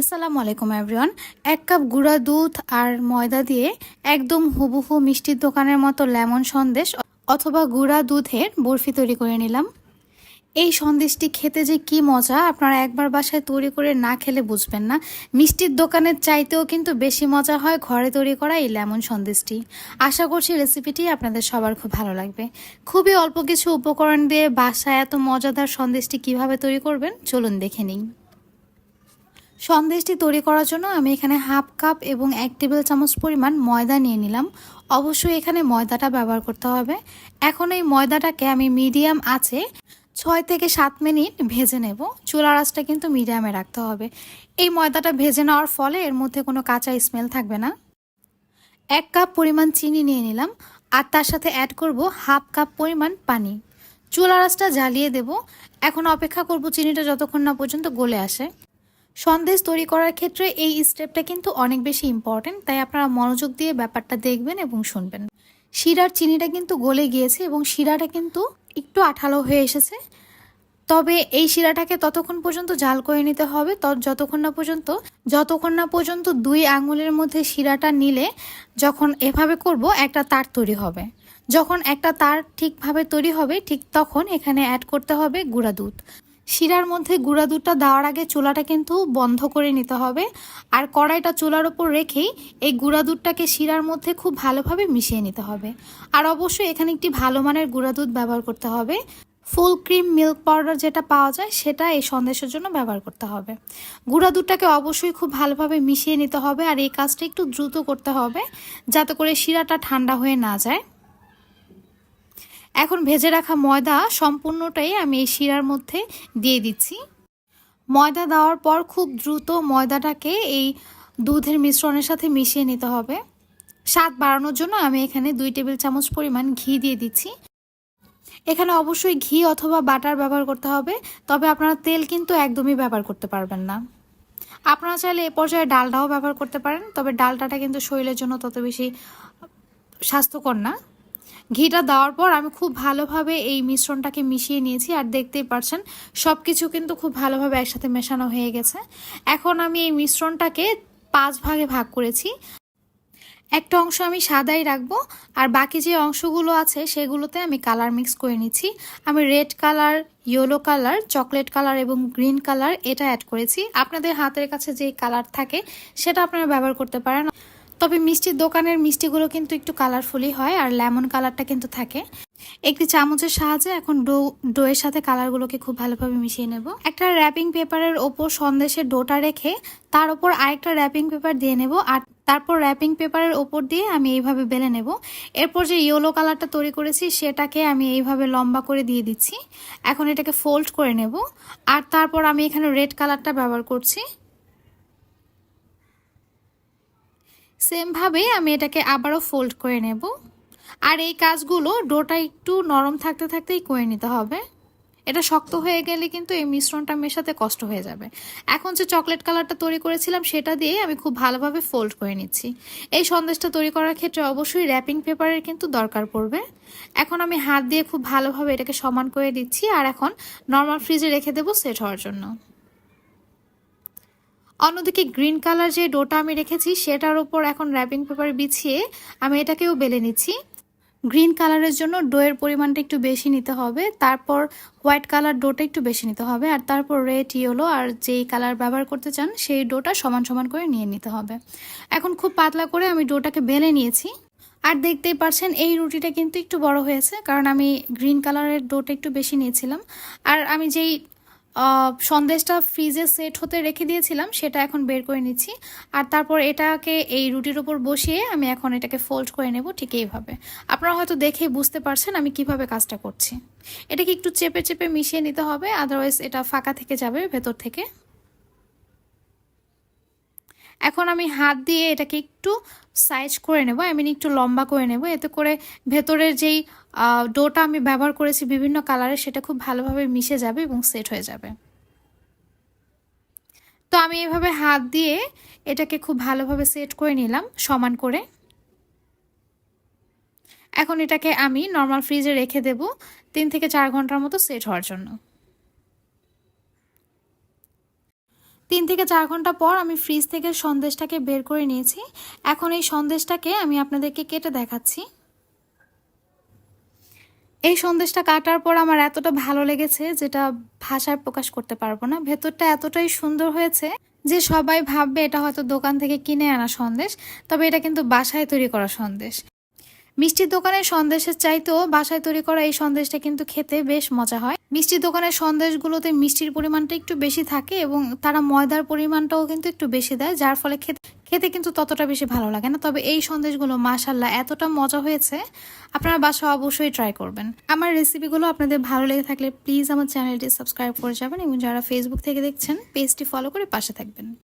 আসসালামু আলাইকুম এভরিওয়ান এক কাপ গুঁড়া দুধ আর ময়দা দিয়ে একদম হুবহু মিষ্টির দোকানের মতো লেমন সন্দেশ অথবা গুঁড়া দুধের বরফি তৈরি করে নিলাম। এই সন্দেশটি খেতে যে কি মজা, আপনারা একবার বাসায় তৈরি করে না খেলে বুঝবেন না। মিষ্টির দোকানের চাইতেও কিন্তু বেশি মজা হয় ঘরে তৈরি করা এই লেমন সন্দেশটি। আশা করছি রেসিপিটি আপনাদের সবার খুব ভালো লাগবে। খুবই অল্প কিছু উপকরণ দিয়ে বাসায় এত মজাদার সন্দেশটি কীভাবে তৈরি করবেন, চলুন দেখে নিই। সন্দেশটি তৈরি করার জন্য আমি এখানে হাফ কাপ এবং এক টেবিল চামচ পরিমাণ ময়দা নিয়ে নিলাম। অবশ্যই এখানে ময়দাটা ব্যবহার করতে হবে। এখন এই ময়দাটাকে আমি মিডিয়াম আছে ছয় থেকে সাত মিনিট ভেজে নেব। চুলার আঁচটা কিন্তু মিডিয়ামে রাখতে হবে। এই ময়দাটা ভেজে নেওয়ার ফলে এর মধ্যে কোনো কাঁচা স্মেল থাকবে না। এক কাপ পরিমাণ চিনি নিয়ে নিলাম আর তার সাথে অ্যাড করব হাফ কাপ পরিমাণ পানি। চুলার আঁচটা জ্বালিয়ে দেব। এখন অপেক্ষা করব চিনিটা যতক্ষণ না পর্যন্ত গলে আসে। সন্দেশ তৈরি করার ক্ষেত্রে এই স্টেপটা কিন্তু অনেক বেশি ইম্পর্টেন্ট তাই আপনারা মনোযোগ দিয়ে ব্যাপারটা দেখবেন এবং শুনবেন। শিরার চিনিটা কিন্তু গলে গিয়েছে এবং শিরাটা কিন্তু একটু আঠালো হয়ে এসেছে। তবে এই শিরাটাকে ততক্ষণ পর্যন্ত জাল করে নিতে হবে। যতক্ষণ না পর্যন্ত, যতক্ষণ না পর্যন্ত দুই আঙুলের মধ্যে শিরাটা নিলে যখন এভাবে করব, একটা তার তৈরি হবে। যখন একটা তার ঠিকভাবে তৈরি হবে, ঠিক তখন এখানে অ্যাড করতে হবে গুঁড়া দুধ। শিরার মধ্যে গুঁড়া দুধটা দেওয়ার আগে চুলাটা কিন্তু বন্ধ করে নিতে হবে। আর কড়াইটা চুলার ওপর রেখেই এই গুঁড়া দুধটাকে শিরার মধ্যে খুব ভালোভাবে মিশিয়ে নিতে হবে। আর অবশ্যই এখানে একটি ভালো মানের গুঁড়া দুধ ব্যবহার করতে হবে। ফুল ক্রিম মিল্ক পাউডার যেটা পাওয়া যায়, সেটা এই সন্দেশের জন্য ব্যবহার করতে হবে। গুঁড়া দুধটাকে অবশ্যই খুব ভালোভাবে মিশিয়ে নিতে হবে। আর এই কাজটা একটু দ্রুত করতে হবে, যাতে করে শিরাটা ঠান্ডা হয়ে না যায়। এখন ভেজে রাখা ময়দা সম্পূর্ণটাই আমি এই শিরার মধ্যে দিয়ে দিচ্ছি। ময়দা দেওয়ার পর খুব দ্রুত ময়দাটাকে এই দুধের মিশ্রণের সাথে মিশিয়ে নিতে হবে। স্বাদ বাড়ানোর জন্য আমি এখানে দুই টেবিল চামচ পরিমাণ ঘি দিয়ে দিচ্ছি। এখানে অবশ্যই ঘি অথবা বাটার ব্যবহার করতে হবে, তবে আপনারা তেল কিন্তু একদমই ব্যবহার করতে পারবেন না। আপনারা চাইলে এ পর্যায়ে ডালটাও ব্যবহার করতে পারেন, তবে ডালটাটা কিন্তু শরীরের জন্য তত বেশি স্বাস্থ্যকর না। ঘিটা দেওয়ার পর আমি খুব ভালোভাবে এই মিশ্রণটাকে মিশিয়ে নিয়েছি, আর দেখতেই পারছেন সব কিছু কিন্তু খুব ভালোভাবে একসাথে মেশানো হয়ে গেছে। এখন আমি এই মিশ্রণটাকে পাঁচ ভাগে ভাগ করেছি। একটা অংশ আমি সাদাই রাখব, আর বাকি যে অংশগুলো আছে সেগুলোতে আমি কালার মিক্স করে নিচ্ছি। আমি red colour, yellow colour, chocolate colour এবং গ্রিন কালার এটা অ্যাড করেছি। আপনাদের হাতের কাছে যে কালার থাকে সেটা আপনারা ব্যবহার করতে পারেন। তবে মিষ্টির দোকানের মিষ্টিগুলো কিন্তু একটু কালারফুলই হয় আর লেমন কালারটা কিন্তু থাকে। একটি চামচের সাহায্যে এখন ডো, ডোয়ের সাথে কালারগুলোকে খুব ভালোভাবে মিশিয়ে নেব। একটা র্যাপিং পেপারের ওপর সন্দেশের ডোটা রেখে তার ওপর আরেকটা র্যাপিং পেপার দিয়ে নেব আর তারপর র্যাপিং পেপারের ওপর দিয়ে আমি এইভাবে বেলে নেব। এরপর যে ইয়েলো কালারটা তৈরি করেছি সেটাকে আমি এইভাবে লম্বা করে দিয়ে দিচ্ছি। এখন এটাকে ফোল্ড করে নেব। আর তারপর আমি এখানে রেড কালারটা ব্যবহার করছি। সেমভাবে আমি এটাকে আবারও ফোল্ড করে নেব। আর এই কাজগুলো ডোটা একটু নরম থাকতে থাকতেই করে নিতে হবে। এটা শক্ত হয়ে গেলে কিন্তু এই মিশ্রণটা মেশাতে কষ্ট হয়ে যাবে। এখন যে চকলেট কালারটা তৈরি করেছিলাম সেটা দিয়ে আমি খুব ভালোভাবে ফোল্ড করে নিচ্ছি। এই সন্দেশটা তৈরি করার ক্ষেত্রে অবশ্যই র্যাপিং পেপারের কিন্তু দরকার পড়বে। এখন আমি হাত দিয়ে খুব ভালোভাবে এটাকে সমান করে দিচ্ছি। আর এখন নর্মাল ফ্রিজে রেখে দেবো সেট হওয়ার জন্য। অন্যদিকে গ্রিন কালার যে ডোটা আমি রেখেছি, সেটার উপর এখন র্যাপিং পেপার বিছিয়ে আমি এটাকেও বেলে নিচ্ছি। গ্রিন কালারের জন্য ডোয়ের পরিমাণটা একটু বেশি নিতে হবে, তারপর হোয়াইট কালার ডোটা একটু বেশি নিতে হবে, আর তারপর রেড, ইয়েলো আর যেই কালার ব্যবহার করতে চান, সেই ডোটা সমান সমান করে নিয়ে নিতে হবে। এখন খুব পাতলা করে আমি ডোটাকে বেলে নিয়েছি। আর দেখতেই পারছেন এই রুটিটা কিন্তু একটু বড় হয়েছে, কারণ আমি গ্রিন কালারের ডোটা একটু বেশি নিয়েছিলাম। আর আমি যেই সন্দেশটা ফ্রিজে সেট হতে রেখে দিয়েছিলাম, সেটা এখন বের করে নিচ্ছি। আর তারপর এটাকে এই রুটির ওপর বসিয়ে আমি এখন এটাকে ফোল্ড করে নেব ঠিক এইভাবে। আপনারা হয়তো দেখেই বুঝতে পারছেন আমি কীভাবে কাজটা করছি। এটাকে একটু চেপে চেপে মিশিয়ে নিতে হবে আদারওয়াইজ এটা ফাঁকা থেকে যাবে ভেতর থেকে। এখন আমি হাত দিয়ে এটাকে একটু সাইজ করে নেব আই মিন একটু লম্বা করে নেব। এতে করে ভেতরের যেই ডোটা আমি ব্যবহার করেছি বিভিন্ন কালারের সেটা খুব ভালোভাবে মিশে যাবে এবং সেট হয়ে যাবে। তো আমি এভাবে হাত দিয়ে এটাকে খুব ভালোভাবে সেট করে নিলাম, সমান করে। এখন এটাকে আমি নর্মাল ফ্রিজে রেখে দেব তিন থেকে চার ঘণ্টার মতো সেট হওয়ার জন্য। তিন থেকে চার ঘণ্টা পর আমি ফ্রিজ থেকে সন্দেশটাকে বের করে নিয়েছি। এখন এই সন্দেশটাকে আমি আপনাদেরকে কেটে দেখাচ্ছি। এই সন্দেশটা কাটার পর আমার এতটা ভালো লেগেছে যেটা ভাষায় প্রকাশ করতে পারব না। ভেতরটা এতটাই সুন্দর হয়েছে যে সবাই ভাববে এটা হয়তো দোকান থেকে কিনে আনা সন্দেশ, তবে এটা কিন্তু বাসায় তৈরি করা সন্দেশ। মিষ্টির দোকানের সন্দেশের চাইতেও বাসায় তৈরি করা এই সন্দেশটা কিন্তু খেতে বেশ মজা হয়। মিষ্টির দোকানের সন্দেশগুলোতে মিষ্টির পরিমাণটা একটু বেশি থাকে এবং তারা ময়দার পরিমাণটাও কিন্তু একটু বেশি দেয়, যার ফলে খেতে খেতে কিন্তু ততটা বেশি ভালো লাগে না। তবে এই সন্দেশগুলো মাশাল্লাহ এতটা মজা হয়েছে, আপনারা বাসা অবশ্যই ট্রাই করবেন। আমার রেসিপিগুলো আপনাদের ভালো লেগে থাকলে প্লিজ আমার চ্যানেলটি সাবস্ক্রাইব করে যাবেন এবং যারা ফেসবুক থেকে দেখছেন পেজটি ফলো করে পাশে থাকবেন।